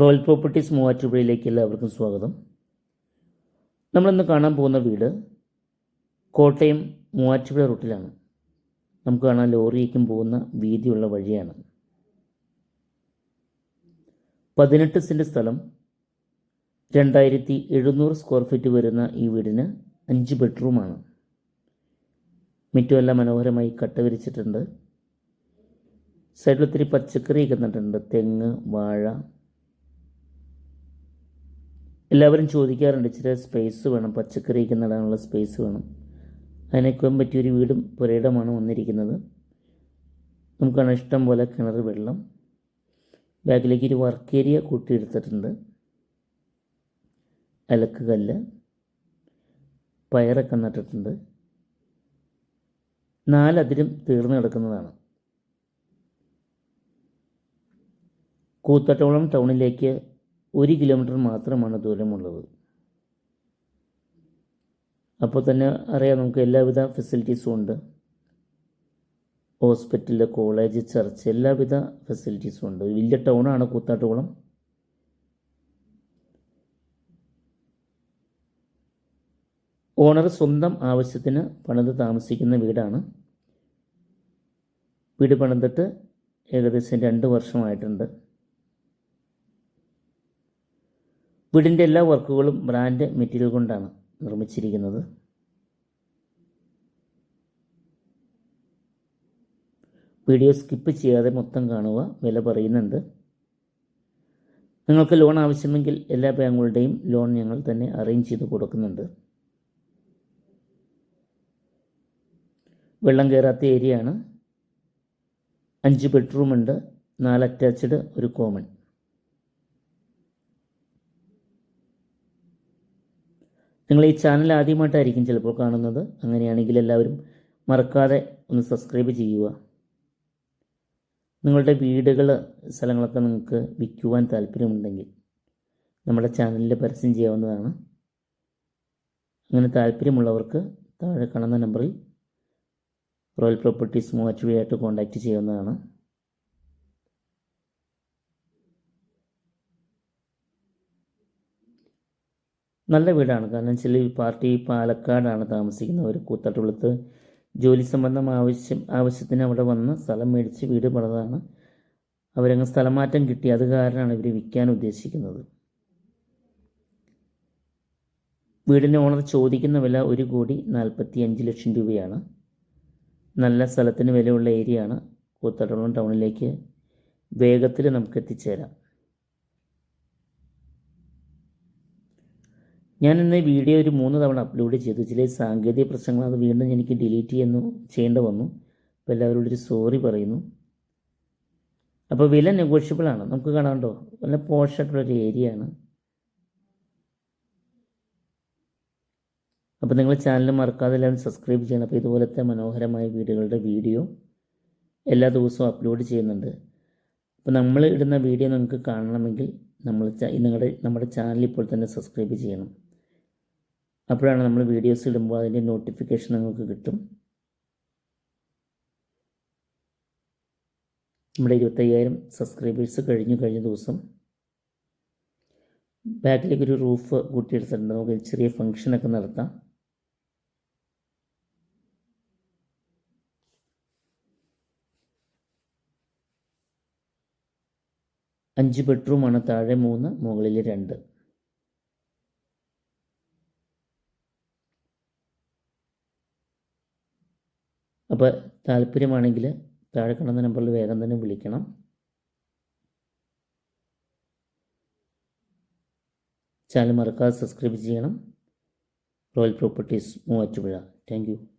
Royal properties മൂവാറ്റുപുഴയിലേക്ക് എല്ലാവർക്കും സ്വാഗതം. നമ്മളിന്ന് കാണാൻ പോകുന്ന വീട് കോട്ടയം മൂവാറ്റുപുഴ റൂട്ടിലാണ്. നമുക്ക് കാണാൻ ലോറിയേക്കും പോകുന്ന വീതിയുള്ള വഴിയാണ്. പതിനെട്ട് സെന്റ് സ്ഥലം രണ്ടായിരത്തി എഴുന്നൂറ് സ്ക്വയർ ഫീറ്റ് വരുന്ന ഈ വീടിന് അഞ്ച് ബെഡ്റൂമാണ്. മിറ്റുമെല്ലാം മനോഹരമായി കട്ട വിരിച്ചിട്ടുണ്ട് സൈഡിൽ ഒത്തിരി പച്ചക്കറിയൊക്കെ നട്ടിട്ടുണ്ട്. തെങ്ങ് വാഴ എല്ലാവരും ചോദിക്കാറുണ്ട് ഇച്ചിരി സ്പേസ് വേണം പച്ചക്കറിയൊക്കെ നടാനുള്ള സ്പേസ് വേണം. അതിനൊക്കെ പറ്റിയൊരു വീടും പുരയിടമാണ് വന്നിരിക്കുന്നത്. നമുക്കാണ് ഇഷ്ടം പോലെ കിണർ വെള്ളം. ബാക്കിലേക്ക് ഒരു വർക്ക് ഏരിയ കൂട്ടിയെടുത്തിട്ടുണ്ട്. അലക്ക് കല്ല് പയറൊക്കെ നട്ടിട്ടുണ്ട്. നാലതിരും തീർന്നു കിടക്കുന്നതാണ്. കൂത്തട്ടോളം ടൗണിലേക്ക് ഒരു കിലോമീറ്റർ മാത്രമാണ് ദൂരമുള്ളത്. അപ്പോൾ തന്നെ അറിയാം നമുക്ക് എല്ലാവിധ ഫെസിലിറ്റീസും ഉണ്ട്. ഹോസ്പിറ്റൽ കോളേജ് ചർച്ച് എല്ലാവിധ ഫെസിലിറ്റീസും ഉണ്ട്. വലിയ ടൗണാണ് കൂത്താട്ടുകുളം. ഓണർ സ്വന്തം ആവശ്യത്തിന് പണിത് താമസിക്കുന്ന വീടാണ്. വീട് പണിതിട്ട് ഏകദേശം രണ്ട് വർഷമായിട്ടുണ്ട്. വീടിന്റെ എല്ലാ വർക്കുകളും ബ്രാൻഡ് മെറ്റീരിയൽ കൊണ്ടാണ് നിർമ്മിച്ചിരിക്കുന്നത്. വീഡിയോ സ്കിപ്പ് ചെയ്യാതെ മൊത്തം കാണുക വില പറയുന്നുണ്ട്. നിങ്ങൾക്ക് ലോൺ ആവശ്യമെങ്കിൽ എല്ലാ ബാങ്കുകളുടെയും ലോൺ ഞങ്ങൾ തന്നെ അറേഞ്ച് ചെയ്ത് കൊടുക്കുന്നുണ്ട്. വെള്ളം കയറാത്ത ഏരിയയാണ്. അഞ്ച് ബെഡ്റൂമുണ്ട് നാല് അറ്റാച്ച്ഡ് ഒരു കോമൺ. നിങ്ങൾ ഈ ചാനൽ ആദ്യമായിട്ടായിരിക്കും ചിലപ്പോൾ കാണുന്നത്. അങ്ങനെയാണെങ്കിൽ എല്ലാവരും മറക്കാതെ ഒന്ന് സബ്സ്ക്രൈബ് ചെയ്യുക. നിങ്ങളുടെ വീടുകൾ സ്ഥലങ്ങളൊക്കെ നിങ്ങൾക്ക് വിൽക്കുവാൻ താല്പര്യമുണ്ടെങ്കിൽ നമ്മുടെ ചാനലിൽ പരസ്യം ചെയ്യാവുന്നതാണ്. അങ്ങനെ താല്പര്യമുള്ളവർക്ക് താഴെ കാണുന്ന നമ്പറിൽ റോയൽ പ്രോപ്പർട്ടീസ് മൂവാറ്റുപുഴയായിട്ട് കോൺടാക്റ്റ് ചെയ്യാവുന്നതാണ്. നല്ല വീടാണ്. കാരണം ചില പാർട്ടി പാലക്കാടാണ് താമസിക്കുന്നത്. ഒരു കൂത്തട്ടുള്ളത്ത് ജോലി സംബന്ധം ആവശ്യം ആവശ്യത്തിന് അവിടെ വന്ന് സ്ഥലം മേടിച്ച് വീട് പണിതാണ്. അവരങ്ങ് സ്ഥലം മാറ്റം കിട്ടി. അത് കാരണമാണ് ഇവർ വിൽക്കാൻ ഉദ്ദേശിക്കുന്നത്. വീടിന്റെ ഓണർ ചോദിക്കുന്ന വില ഒരു കോടി നാൽപ്പത്തി അഞ്ച് ലക്ഷം രൂപയാണ്. നല്ല സ്ഥലത്തിന് വിലയുള്ള ഏരിയയാണ് കൂത്തട്ടുളം ടൗണിലേക്ക് വേഗത്തിൽ നമുക്ക് എത്തിച്ചേരാം. ഞാൻ ഇന്ന് വീഡിയോ ഒരു മൂന്ന് തവണ അപ്ലോഡ് ചെയ്തു. ചില സാങ്കേതിക പ്രശ്നങ്ങൾ അത് വീണ്ടും എനിക്ക് ഡിലീറ്റ് ചെയ്യുന്നു ചെയ്യേണ്ട വന്നു. അപ്പോൾ എല്ലാവരോടും ഒരു സോറി പറയുന്നു. അപ്പോൾ വില നെഗോഷ്യബിൾ ആണ്. നമുക്ക് കാണാണ്ടോ നല്ല പോഷായിട്ടുള്ളൊരു ഏരിയ ആണ്. അപ്പോൾ നിങ്ങൾ ചാനൽ മറക്കാതെ എല്ലാവരും സബ്സ്ക്രൈബ് ചെയ്യണം. അപ്പോൾ ഇതുപോലത്തെ മനോഹരമായ വീടുകളുടെ വീഡിയോ എല്ലാ ദിവസവും അപ്ലോഡ് ചെയ്യുന്നുണ്ട്. അപ്പോൾ നമ്മൾ ഇടുന്ന വീഡിയോ നിങ്ങൾക്ക് കാണണമെങ്കിൽ നമ്മൾ നിങ്ങളുടെ നമ്മുടെ ചാനൽ ഇപ്പോൾ തന്നെ സബ്സ്ക്രൈബ് ചെയ്യണം. അപ്പോഴാണ് നമ്മൾ വീഡിയോസ് ഇടുമ്പോൾ അതിന്റെ നോട്ടിഫിക്കേഷൻ നിങ്ങൾക്ക് കിട്ടും. നമ്മുടെ ഇരുപത്തയ്യായിരം സബ്സ്ക്രൈബേഴ്സ് കഴിഞ്ഞു കഴിഞ്ഞ ദിവസം. ബാക്കിലേക്ക് ഒരു റൂഫ് കൂട്ടിയെടുത്തിട്ടുണ്ട്. നമുക്ക് ചെറിയ ഫങ്ഷനൊക്കെ നടത്താം. അഞ്ച് ബെഡ്റൂമാണ് താഴെ മൂന്ന് മുകളിൽ രണ്ട്. അപ്പോൾ താല്പര്യമാണെങ്കിൽ താഴെ കാണുന്ന നമ്പറിൽ വേഗം തന്നെ വിളിക്കണം. ചാനൽ മറക്കാതെ സബ്സ്ക്രൈബ് ചെയ്യണം. Royal properties Muvattupuzha. താങ്ക്